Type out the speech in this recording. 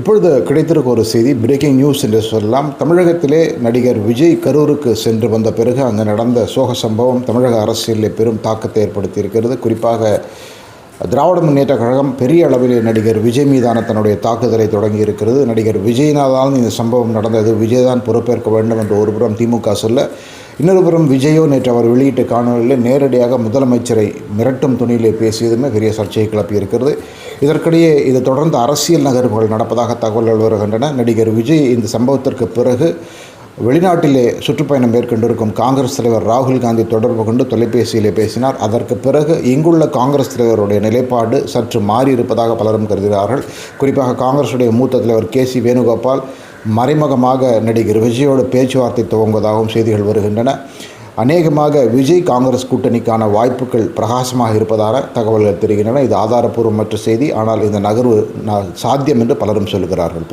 இப்பொழுது கிடைத்திருக்க ஒரு செய்தி பிரேக்கிங் நியூஸ் என்று சொல்லலாம். தமிழகத்திலே நடிகர் விஜய் கரூருக்கு சென்று வந்த பிறகு அங்கு நடந்த சோக சம்பவம் தமிழக அரசியலில் பெரும் தாக்கத்தை ஏற்படுத்தியிருக்கிறது. குறிப்பாக திராவிட முன்னேற்ற கழகம் பெரிய அளவில் நடிகர் விஜய் மீதான தன்னுடைய தாக்குதலை தொடங்கி இருக்கிறது நடிகர் விஜயினால்தான் இந்த சம்பவம் நடந்தது. விஜய் தான் பொறுப்பேற்க வேண்டும் என்று ஒருபுறம் திமுக சொல்ல இன்னொரு புறம் விஜயோ நேற்று அவர் வெளியிட்ட காணொலியில் நேரடியாக முதலமைச்சரை மிரட்டும் துணியிலே பேசியதுமே பெரிய சர்ச்சையை கிளப்பியிருக்கிறது. இதற்கிடையே இது தொடர்ந்து அரசியல் நகர்வுகள் நடப்பதாக தகவல்கள் வருகின்றன. நடிகர் விஜய் இந்த சம்பவத்திற்கு பிறகு வெளிநாட்டிலே சுற்றுப்பயணம் மேற்கொண்டிருக்கும் காங்கிரஸ் தலைவர் ராகுல் காந்தி தொடர்பு கொண்டு தொலைபேசியிலே பேசினார். அதற்கு பிறகு இங்குள்ள காங்கிரஸ் தலைவருடைய நிலைப்பாடு சற்று மாறியிருப்பதாக பலரும் கருதுகிறார்கள். குறிப்பாக காங்கிரஸுடைய மூத்த தலைவர் கே சி வேணுகோபால் மறைமுகமாக நடிகர் விஜயோடு பேச்சுவார்த்தை துவங்குவதாகவும் செய்திகள் வருகின்றன. அநேகமாக விஜய் காங்கிரஸ் கூட்டணிக்கான வாய்ப்புகள் பிரகாசமாக இருப்பதாக தகவல்கள் தெரிகின்றன. இது ஆதாரப்பூர்வமற்ற செய்தி. ஆனால் இந்த நகர்வு சாத்தியம் என்று பலரும் சொல்கிறார்கள்